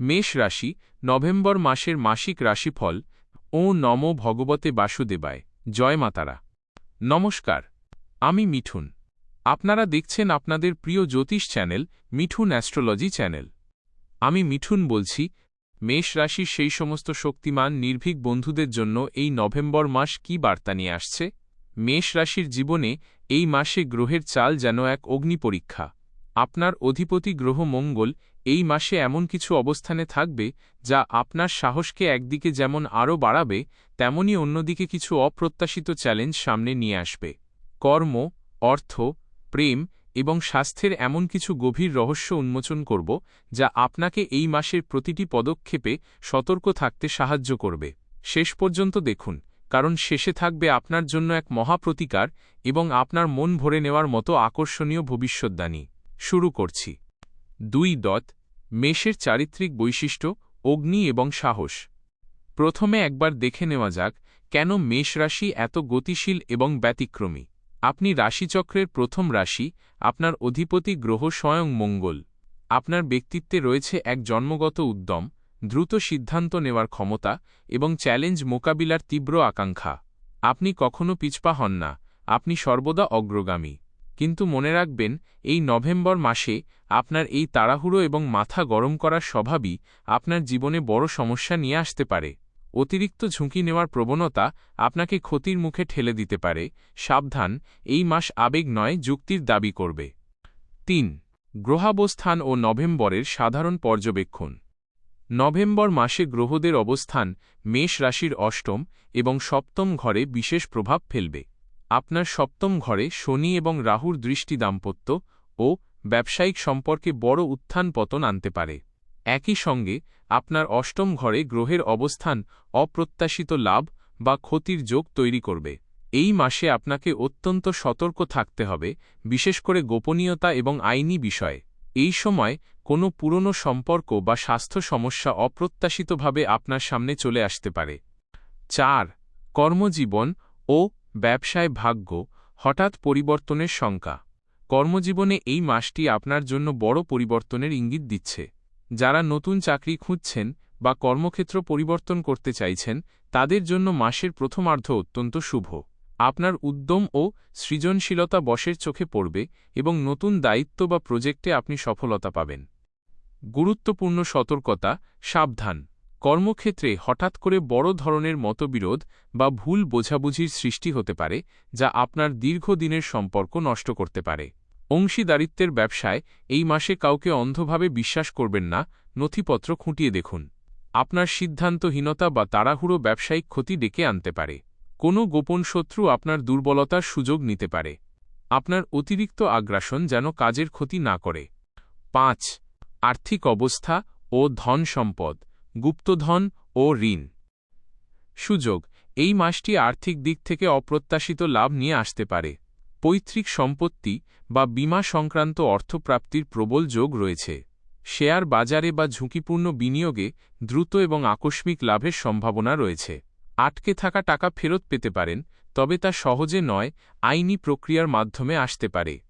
মেষ রাশি, নভেম্বর মাসের মাসিক রাশিফল, ও নম ভগবতে বাসুদেবায়। জয় মাতারা নমস্কার, আমি মিঠুন। আপনারা দেখছেন আপনাদের প্রিয় জ্যোতিষ চ্যানেল, মিঠুন অ্যাস্ট্রোলজি চ্যানেল। আমি মিঠুন বলছি, মেষ রাশির সেই সমস্ত শক্তিমান, নির্ভীক বন্ধুদের জন্য এই নভেম্বর মাস কি বার্তা নিয়ে আসছে? মেষ রাশির জীবনে এই মাসে গ্রহের চাল যেন এক অগ্নি পরীক্ষা। আপনার অধিপতি গ্রহ মঙ্গল, এই মাসে এমন কিছু অবস্থানে থাকবে, যা আপনার সাহসকে একদিকে যেমন আরও বাড়াবে, তেমনি অন্যদিকে কিছু অপ্রত্যাশিত চ্যালেঞ্জ সামনে নিয়ে আসবে। কর্ম, অর্থ, প্রেম এবং স্বাস্থ্যের এমন কিছু গভীর রহস্য উন্মোচন করব, যা আপনাকে এই মাসের প্রতিটি পদক্ষেপে সতর্ক থাকতে সাহায্য করবে। শেষ পর্যন্ত দেখুন, কারণ শেষে থাকবে আপনার জন্য এক মহাপ্রতিকার এবং আপনার মন ভরে নেওয়ার মতো আকর্ষণীয় ভবিষ্যদ্বাণী। শুরু করছি। দুই দত, মেষের চারিত্রিক বৈশিষ্ট্য, অগ্নি এবং সাহস। প্রথমে একবার দেখে নেওয়া যাক, কেন মেষ রাশি এত গতিশীল এবং ব্যতিক্রমী। আপনি রাশিচক্রের প্রথম রাশি, আপনার অধিপতি গ্রহ স্বয়ং মঙ্গল। আপনার ব্যক্তিত্বে রয়েছে এক জন্মগত উদ্যম, দ্রুত সিদ্ধান্ত নেওয়ার ক্ষমতা এবং চ্যালেঞ্জ মোকাবিলার তীব্র আকাঙ্ক্ষা। আপনি কখনও পিছপা হন না, আপনি সর্বদা অগ্রগামী। কিন্তু মনে রাখবেন, এই নভেম্বর মাসে আপনার এই তাড়াহুড়ো এবং মাথা গরম করার স্বভাবই আপনার জীবনে বড় সমস্যা নিয়ে আসতে পারে। অতিরিক্ত ঝুঁকি নেওয়ার প্রবণতা আপনাকে ক্ষতির মুখে ঠেলে দিতে পারে। সাবধান, এই মাস আবেগ নয়, যুক্তির দাবি করবে। তিন, গ্রহাবস্থান ও নভেম্বরের সাধারণ পর্যবেক্ষণ। নভেম্বর মাসে গ্রহদের অবস্থান মেষ রাশির অষ্টম এবং সপ্তম ঘরে বিশেষ প্রভাব ফেলবে। আপনার সপ্তম ঘরে শনি এবং রাহুর দৃষ্টি দাম্পত্য ও ব্যবসায়িক সম্পর্কে বড় উত্থান পতন আনতে পারে। একই সঙ্গে, আপনার অষ্টম ঘরে গ্রহের অবস্থান অপ্রত্যাশিত লাভ বা ক্ষতির যোগ তৈরি করবে। এই মাসে আপনাকে অত্যন্ত সতর্ক থাকতে হবে, বিশেষ করে গোপনীয়তা এবং আইনি বিষয়ে। এই সময় কোনো পুরনো সম্পর্ক বা স্বাস্থ্য সমস্যা অপ্রত্যাশিতভাবে আপনার সামনে চলে আসতে পারে। চার, কর্মজীবন ও ব্যবসায় ভাগ্য, হঠাৎ পরিবর্তনের শঙ্কা। কর্মজীবনে এই মাসটি আপনার জন্য বড় পরিবর্তনের ইঙ্গিত দিচ্ছে। যারা নতুন চাকরি খুঁজছেন বা কর্মক্ষেত্র পরিবর্তন করতে চাইছেন, তাদের জন্য মাসের প্রথমার্ধ অত্যন্ত শুভ। আপনার উদ্যম ও সৃজনশীলতা বসের চোখে পড়বে এবং নতুন দায়িত্ব বা প্রজেক্টে আপনি সফলতা পাবেন। গুরুত্বপূর্ণ সতর্কতা, সাবধান। কর্মক্ষেত্রে হঠাৎ করে বড় ধরনের মতবিরোধ বা ভুল বোঝাবুঝির সৃষ্টি হতে পারে, যা আপনার দীর্ঘদিনের সম্পর্ক নষ্ট করতে পারে। অংশীদারিত্বের ব্যবসায় এই মাসে কাউকে অন্ধভাবে বিশ্বাস করবেন না, নথিপত্র খুঁটিয়ে দেখুন। আপনার সিদ্ধান্তহীনতা বা তাড়াহুড়ো ব্যবসায়িক ক্ষতি ডেকে আনতে পারে। কোনো গোপন শত্রু আপনার দুর্বলতার সুযোগ নিতে পারে। আপনার অতিরিক্ত আগ্রাসন যেন কাজের ক্ষতি না করে। পাঁচ, আর্থিক অবস্থা ও ধন সম্পদ গুপ্তধন ও ঋণ। সুযোগ, এই মাসটি আর্থিক দিক থেকে অপ্রত্যাশিত লাভ নিয়ে আসতে পারে। পৈতৃক সম্পত্তি বা বিমা সংক্রান্ত অর্থপ্রাপ্তির প্রবল যোগ রয়েছে। শেয়ার বাজারে বা ঝুঁকিপূর্ণ বিনিয়োগে দ্রুত এবং আকস্মিক লাভের সম্ভাবনা রয়েছে। আটকে থাকা টাকা ফেরত পেতে পারেন, তবে তা সহজে নয়, আইনি প্রক্রিয়ার মাধ্যমে আসতে পারে।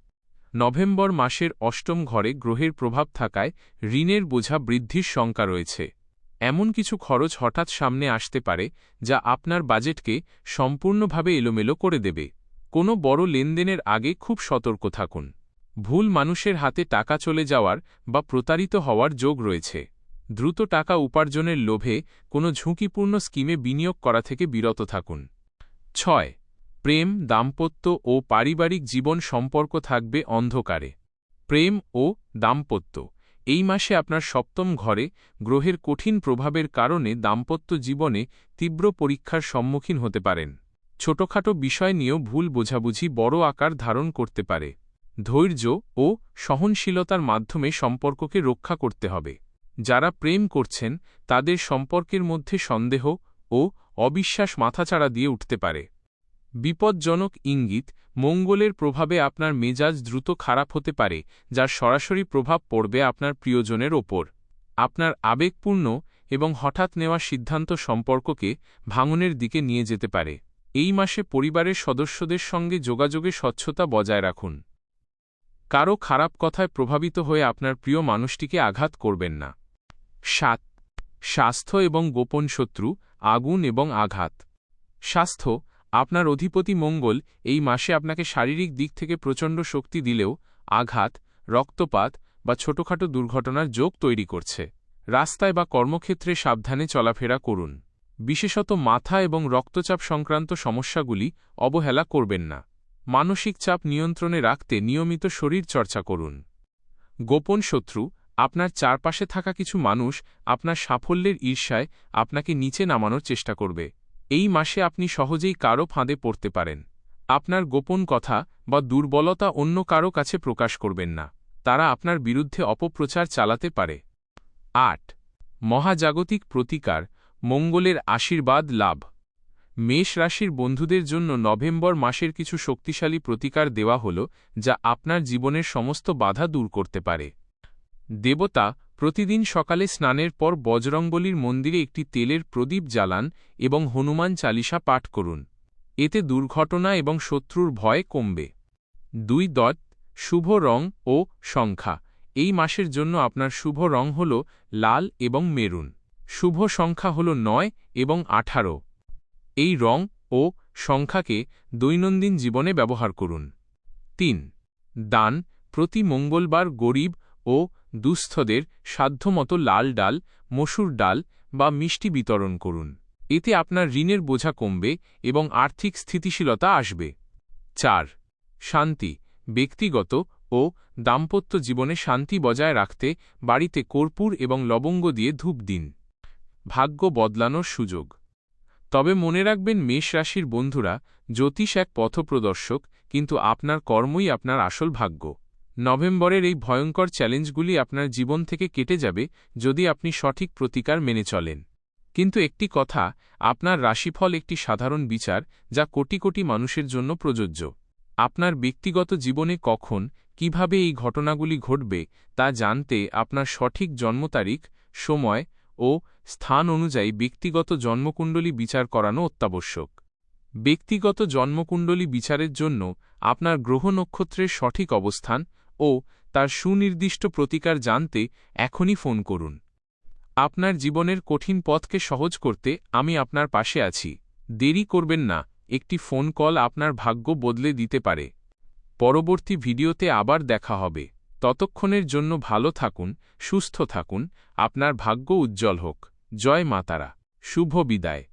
নভেম্বর মাসের অষ্টম ঘরে গ্রহের প্রভাব থাকায় ঋণের বোঝা বৃদ্ধির শঙ্কা রয়েছে। এমন কিছু খরচ হঠাৎ সামনে আসতে পারে যা আপনার বাজেটকে সম্পূর্ণভাবে এলোমেলো করে দেবে। কোনো বড় লেনদেনের আগে খুব সতর্ক থাকুন। ভুল মানুষের হাতে টাকা চলে যাওয়ার বা প্রতারিত হওয়ার যোগ রয়েছে। দ্রুত টাকা উপার্জনের লোভে কোনো ঝুঁকিপূর্ণ স্কিমে বিনিয়োগ করা থেকে বিরত থাকুন। ছয়, প্রেম, দাম্পত্য ও পারিবারিক জীবন সম্পর্ক থাকবে অন্ধকারে। প্রেম ও দাম্পত্য এই মাসে আপনার সপ্তম ঘরে গ্রহের কঠিন প্রভাবের কারণে দাম্পত্য জীবনে তীব্র পরীক্ষার সম্মুখীন হতে পারেন। ছোটখাটো বিষয় নিয়েও ভুল বোঝাবুঝি বড় আকার ধারণ করতে পারে। ধৈর্য ও সহনশীলতার মাধ্যমে সম্পর্ককে রক্ষা করতে হবে। যারা প্রেম করছেন, তাদের সম্পর্কের মধ্যে সন্দেহ ও অবিশ্বাস মাথাচাড়া দিয়ে উঠতে পারে। বিপজ্জনক ইঙ্গিত মঙ্গলের প্রভাবে আপনার মেজাজ দ্রুত খারাপ হতে পারে, যার সরাসরি প্রভাব পড়বে আপনার প্রিয়জনের ওপর। আপনার আবেগপূর্ণ এবং হঠাৎ নেওয়া সিদ্ধান্ত সম্পর্ককে ভাঙনের দিকে নিয়ে যেতে পারে। এই মাসে পরিবারের সদস্যদের সঙ্গে যোগাযোগে স্বচ্ছতা বজায় রাখুন। কারও খারাপ কথায় প্রভাবিত হয়ে আপনার প্রিয় মানুষটিকে আঘাত করবেন না। সাত, স্বাস্থ্য এবং গোপন শত্রু, আগুন এবং আঘাত। স্বাস্থ্য আপনার অধিপতি মঙ্গল এই মাসে আপনাকে শারীরিক দিক থেকে প্রচণ্ড শক্তি দিলেও আঘাত, রক্তপাত বা ছোটখাটো দুর্ঘটনার যোগ তৈরি করছে। রাস্তায় বা কর্মক্ষেত্রে সাবধানে চলাফেরা করুন। বিশেষত মাথা এবং রক্তচাপ সংক্রান্ত সমস্যাগুলি অবহেলা করবেন না। মানসিক চাপ নিয়ন্ত্রণে রাখতে নিয়মিত শরীর চর্চা করুন। গোপন শত্রু, আপনার চারপাশে থাকা কিছু মানুষ আপনার সাফল্যের ঈর্ষায় আপনাকে নিচে নামানোর চেষ্টা করবে। এই মাসে আপনি সহজেই কারও ফাঁদে পড়তে পারেন। আপনার গোপন কথা বা দুর্বলতা অন্য কারও কাছে প্রকাশ করবেন না। তারা আপনার বিরুদ্ধে অপপ্রচার চালাতে পারে। আট। মহাজাগতিক প্রতিকার, মঙ্গলের আশীর্বাদ লাভ। মেষ রাশির বন্ধুদের জন্য নভেম্বর মাসের কিছু শক্তিশালী প্রতিকার দেওয়া হল, যা আপনার জীবনের সমস্ত বাধা দূর করতে পারে। দেবতা প্রতিদিন সকালে স্নানের পর বজরঙ্গলির মন্দিরে একটি তেলের প্রদীপ জ্বালান এবং হনুমান চালিসা পাঠ করুন। এতে দুর্ঘটনা এবং শত্রুর ভয় কমবে। দুই দত, শুভ রং ও সংখ্যা। এই মাসের জন্য আপনার শুভ রং হল লাল এবং মেরুন। শুভ সংখ্যা হল নয় এবং আঠারো। এই রং ও সংখ্যাকে দৈনন্দিন জীবনে ব্যবহার করুন। তিন, দান। প্রতি মঙ্গলবার গরিব ও দুস্থদের সাধ্যমতো লাল ডাল, মসুর ডাল বা মিষ্টি বিতরণ করুন। এতে আপনার ঋণের বোঝা কমবে এবং আর্থিক স্থিতিশীলতা আসবে। চার, শান্তি, ব্যক্তিগত ও দাম্পত্য জীবনে শান্তি বজায় রাখতে বাড়িতে কর্পূর এবং লবঙ্গ দিয়ে ধূপ দিন। ভাগ্য বদলানোর সুযোগ। তবে মনে রাখবেন মেষ রাশির বন্ধুরা জ্যোতিষ এক পথপ্রদর্শক, কিন্তু আপনার কর্মই আপনার আসল ভাগ্য। নভেম্বরের এই ভয়ঙ্কর চ্যালেঞ্জগুলি আপনার জীবন থেকে কেটে যাবে যদি আপনি সঠিক প্রতিকার মেনে চলেন। কিন্তু একটি কথা, আপনার রাশিফল একটি সাধারণ বিচার যা কোটি কোটি মানুষের জন্য প্রযোজ্য। আপনার ব্যক্তিগত জীবনে কখন, কীভাবে এই ঘটনাগুলি ঘটবে, তা জানতে আপনার সঠিক জন্ম তারিখ, সময় ও স্থান অনুযায়ী ব্যক্তিগত জন্মকুণ্ডলী বিচার করানো অত্যাবশ্যক। ব্যক্তিগত জন্মকুণ্ডলী বিচারের জন্য আপনার গ্রহ নক্ষত্রের সঠিক অবস্থান ও তার সুনির্দিষ্ট প্রতিকার জানতে এখনই ফোন করুন। আপনার জীবনের কঠিন পথকে সহজ করতে আমি আপনার পাশে আছি। দেরি করবেন না, একটি ফোন কল আপনার ভাগ্য বদলে দিতে পারে। পরবর্তী ভিডিওতে আবার দেখা হবে। ততক্ষণের জন্য ভালো থাকুন, সুস্থ থাকুন, আপনার ভাগ্য উজ্জ্বল হোক। জয় মাতারা। শুভ বিদায়।